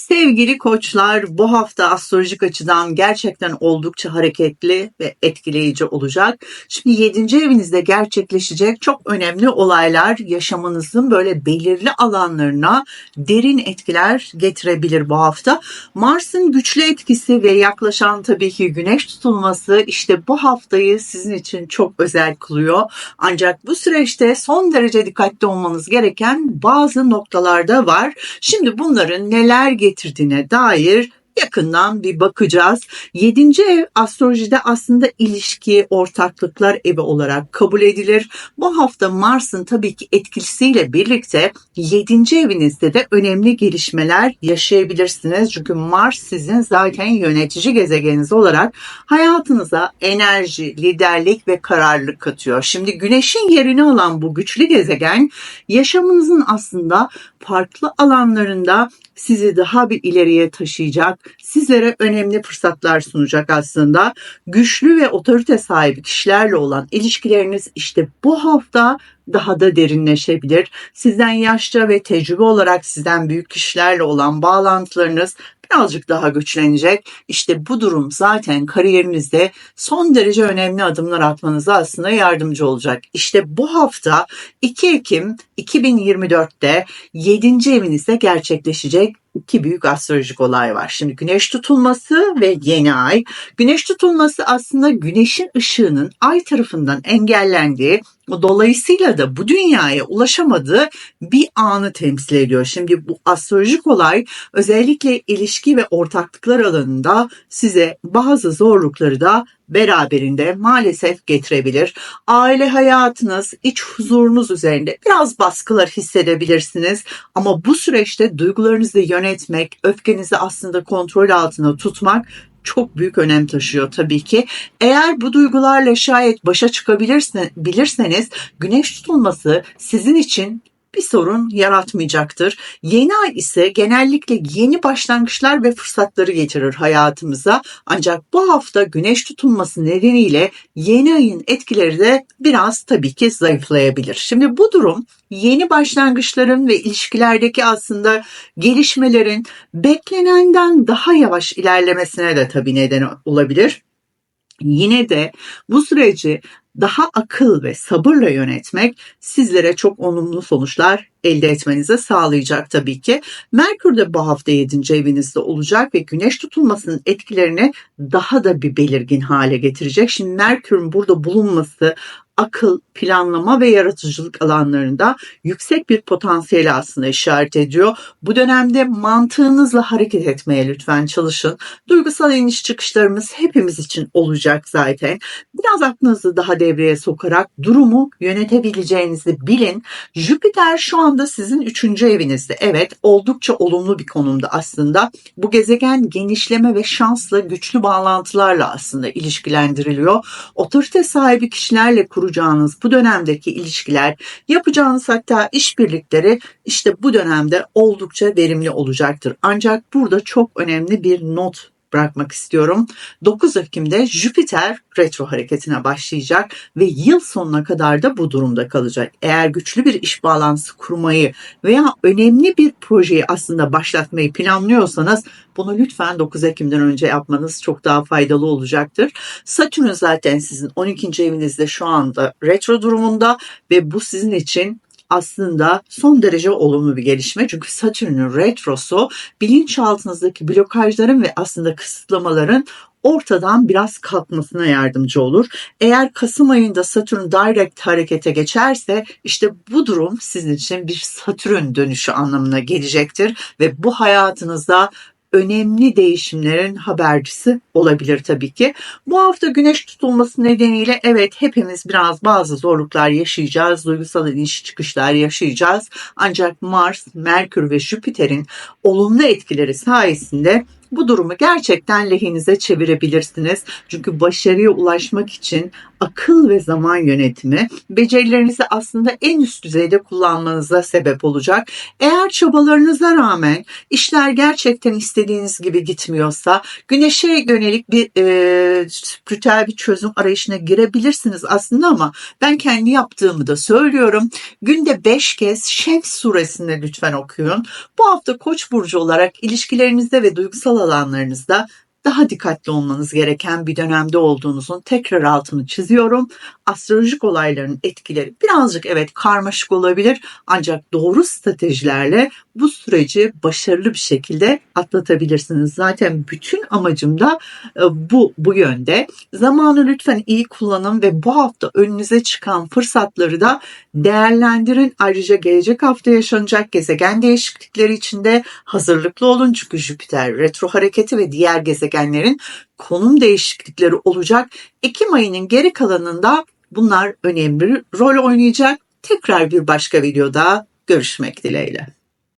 Sevgili koçlar bu hafta astrolojik açıdan gerçekten oldukça hareketli ve etkileyici olacak. Şimdi 7. evinizde gerçekleşecek çok önemli olaylar yaşamınızın böyle belirli alanlarına derin etkiler getirebilir bu hafta. Mars'ın güçlü etkisi ve yaklaşan tabii ki güneş tutulması işte bu haftayı sizin için çok özel kılıyor. Ancak bu süreçte son derece dikkatli olmanız gereken bazı noktalarda var. Şimdi bunların neler getirdiğine dair yakından bir bakacağız. Yedinci ev astrolojide aslında ilişki, ortaklıklar evi olarak kabul edilir. Bu hafta Mars'ın tabii ki etkisiyle birlikte yedinci evinizde de önemli gelişmeler yaşayabilirsiniz. Çünkü Mars sizin zaten yönetici gezegeniniz olarak hayatınıza enerji, liderlik ve kararlılık katıyor. Şimdi Güneş'in yerini alan bu güçlü gezegen yaşamınızın aslında farklı alanlarında sizi daha bir ileriye taşıyacak, sizlere önemli fırsatlar sunacak aslında. Güçlü ve otorite sahibi kişilerle olan ilişkileriniz işte bu hafta daha da derinleşebilir. Sizden yaşça ve tecrübe olarak sizden büyük kişilerle olan bağlantılarınız birazcık daha güçlenecek. İşte bu durum zaten kariyerinizde son derece önemli adımlar atmanıza aslında yardımcı olacak. İşte bu hafta 2 Ekim 2024'te 7. evinizde gerçekleşecek iki büyük astrolojik olay var. Şimdi güneş tutulması ve yeni ay. Güneş tutulması aslında güneşin ışığının ay tarafından engellendiği dolayısıyla da bu dünyaya ulaşamadığı bir anı temsil ediyor. Şimdi bu astrolojik olay özellikle ilişki ve ortaklıklar alanında size bazı zorlukları da beraberinde maalesef getirebilir. Aile hayatınız, iç huzurunuz üzerinde biraz baskılar hissedebilirsiniz. Ama bu süreçte duygularınızı yönetmek, öfkenizi aslında kontrol altında tutmak çok büyük önem taşıyor tabii ki. Eğer bu duygularla şayet başa çıkabilirseniz güneş tutulması sizin için bir sorun yaratmayacaktır. Yeni ay ise genellikle yeni başlangıçlar ve fırsatları getirir hayatımıza. Ancak bu hafta güneş tutulması nedeniyle yeni ayın etkileri de biraz tabii ki zayıflayabilir. Şimdi bu durum yeni başlangıçların ve ilişkilerdeki aslında gelişmelerin beklenenden daha yavaş ilerlemesine de tabii neden olabilir. Yine de bu süreci daha akıl ve sabırla yönetmek sizlere çok olumlu sonuçlar elde etmenize sağlayacak tabii ki. Merkür de bu hafta 7. evinizde olacak ve güneş tutulmasının etkilerini daha da bir belirgin hale getirecek. Şimdi Merkür'ün burada bulunması akıl, planlama ve yaratıcılık alanlarında yüksek bir potansiyeli aslında işaret ediyor. Bu dönemde mantığınızla hareket etmeye lütfen çalışın. Duygusal iniş çıkışlarımız hepimiz için olacak zaten. Biraz aklınızı daha devreye sokarak durumu yönetebileceğinizi bilin. Jüpiter şu anda sizin üçüncü evinizde. Evet oldukça olumlu bir konumda aslında. Bu gezegen genişleme ve şansla güçlü bağlantılarla aslında ilişkilendiriliyor. Otorite sahibi kişilerle kuracağınız bu dönemdeki ilişkiler, yapacağınız hatta işbirlikleri işte bu dönemde oldukça verimli olacaktır. Ancak burada çok önemli bir not bırakmak istiyorum. 9 Ekim'de Jüpiter retro hareketine başlayacak ve yıl sonuna kadar da bu durumda kalacak. Eğer güçlü bir iş bağlantısı kurmayı veya önemli bir projeyi aslında başlatmayı planlıyorsanız bunu lütfen 9 Ekim'den önce yapmanız çok daha faydalı olacaktır. Satürn zaten sizin 12. evinizde şu anda retro durumunda ve bu sizin için aslında son derece olumlu bir gelişme. Çünkü Satürn'ün retrosu bilinçaltınızdaki blokajların ve aslında kısıtlamaların ortadan biraz kalkmasına yardımcı olur. Eğer Kasım ayında Satürn direct harekete geçerse işte bu durum sizin için bir Satürn dönüşü anlamına gelecektir ve bu hayatınızda önemli değişimlerin habercisi olabilir tabii ki. Bu hafta güneş tutulması nedeniyle evet hepimiz biraz bazı zorluklar yaşayacağız. Duygusal iniş çıkışlar yaşayacağız. Ancak Mars, Merkür ve Jüpiter'in olumlu etkileri sayesinde bu durumu gerçekten lehinize çevirebilirsiniz. Çünkü başarıya ulaşmak için akıl ve zaman yönetimi becerilerinizi aslında en üst düzeyde kullanmanıza sebep olacak. Eğer çabalarınıza rağmen işler gerçekten istediğiniz gibi gitmiyorsa güneşe yönelik bir e, spiritüel bir çözüm arayışına girebilirsiniz aslında ama ben kendi yaptığımı da söylüyorum. Günde 5 kez Şems suresini lütfen okuyun. Bu hafta Koç burcu olarak ilişkilerinizde ve duygusal alanlarınızda daha dikkatli olmanız gereken bir dönemde olduğunuzun tekrar altını çiziyorum. Astrolojik olayların etkileri birazcık evet karmaşık olabilir ancak doğru stratejilerle bu süreci başarılı bir şekilde atlatabilirsiniz. Zaten bütün amacım da e, bu bu yönde. Zamanı lütfen iyi kullanın ve bu hafta önünüze çıkan fırsatları da değerlendirin. Ayrıca gelecek hafta yaşanacak gezegen değişiklikleri içinde hazırlıklı olun. Çünkü Jüpiter retro hareketi ve diğer gezegenlerin konum değişiklikleri olacak. Ekim ayının geri kalanında bunlar önemli rol oynayacak. Tekrar bir başka videoda görüşmek dileğiyle.